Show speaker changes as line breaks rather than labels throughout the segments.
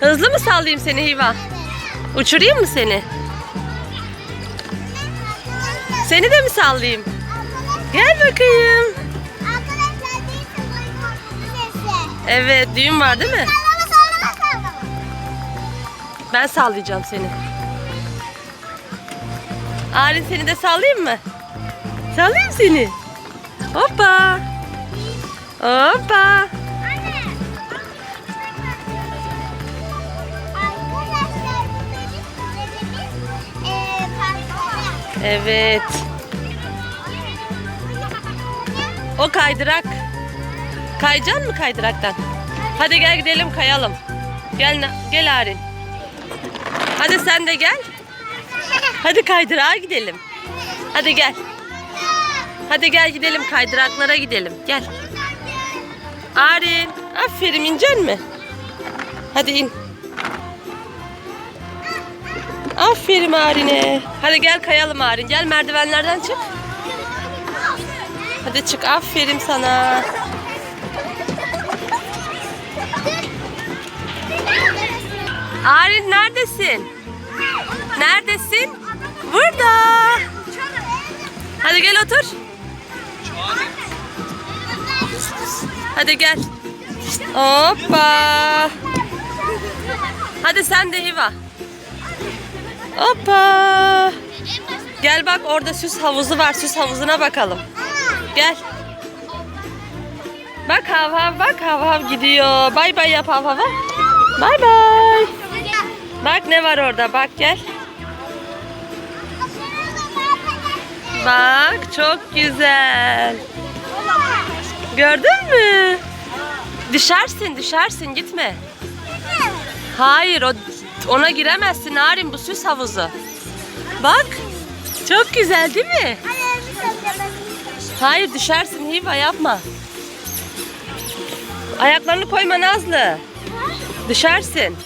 Hızlı mı sallayayım seni Hiva? Uçurayım mı seni? Seni de mi sallayayım? Gel bakayım. Evet düğün var değil mi? Ben sallayacağım seni. Arin seni de sallayayım mı? Sallayayım seni. Hoppa. Hoppa. Evet. O kaydırak. Kayacaksın mı kaydıraktan? Hadi gel gidelim kayalım. Gel gel Arin. Hadi sen de gel. Hadi kaydırağa gidelim. Hadi gel. Hadi gel gidelim kaydıraklara gidelim. Gel. Arin. Aferin ineceksin mi? Hadi in. Aferin Arin'e. Hadi gel kayalım Arin. Gel merdivenlerden çık. Hadi çık. Aferin sana. Arin neredesin? Neredesin? Burada. Hadi gel otur. Hadi gel. Hoppa. Hadi sen de Hiva. Hoppa. Gel bak orada süs havuzu var. Süs havuzuna bakalım. Gel. Bak hav hav bak hav hav gidiyor. Bay bay yap hav hava. Bay bay. Bak ne var orada bak gel. Bak çok güzel. Gördün mü? Düşersin düşersin gitme. Hayır o ona giremezsin Narin bu süs havuzu. Bak çok güzel değil mi? Hayır düşersin Hiva yapma. Ayaklarını koyma Nazlı. Düşersin.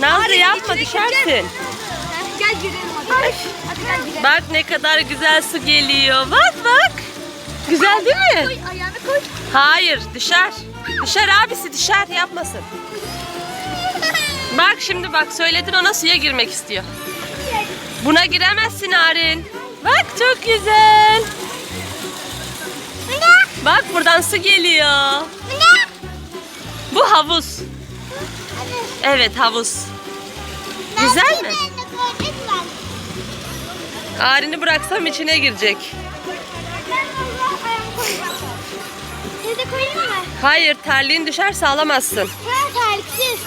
Nazlı yapma düşersin.
Gel girelim hadi. Hadi gel girelim.
Bak ne kadar güzel su geliyor. Bak bak. Güzel değil mi?
Koy ayağını koy.
Hayır düşer. Düşer abisi düşer yapmasın. Bak şimdi bak söyledin ona suya girmek istiyor. Buna giremezsin Arin. Bak çok güzel. Bak buradan su geliyor. Bu havuz. Evet havuz. Güzel mi? Arin'i bıraksam içine girecek.
Evde koyayım mı?
Hayır terliğin düşerse alamazsın.
Ha tersiz.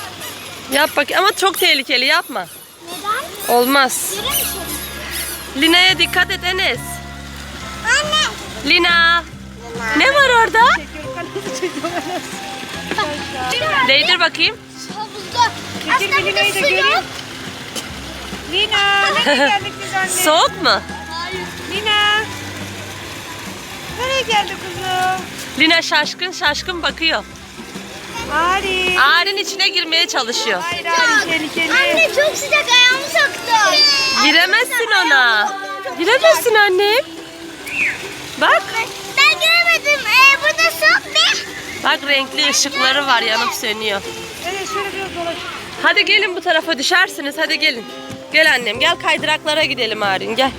Yap bak ama çok tehlikeli yapma.
Neden?
Olmaz. Lina'ya dikkat et Enes.
Anne.
Lina. Ne var orada? Değdir bakayım.
Havuzda.
Çekil bir Lina'yı da göreyim. Lina, nereye geldik biz anne?
Soğuk mu?
Hayır.
Lina. Nereye geldik kuzum?
Lina şaşkın şaşkın bakıyor.
Ari.
Arin içine girmeye çalışıyor.
Hayır tehlikeli.
Anne çok sıcak ayağımı soktu.
Giremezsin ona. Giremezsin annem. Bak.
Ben göremedim. Ee, burada sok be.
Bak renkli ışıkları var yanıp sönüyor.
Evet şöyle biraz dolaş.
Hadi gelin bu tarafa düşersiniz. Hadi gelin. Gel annem gel kaydıraklara gidelim Arin gel.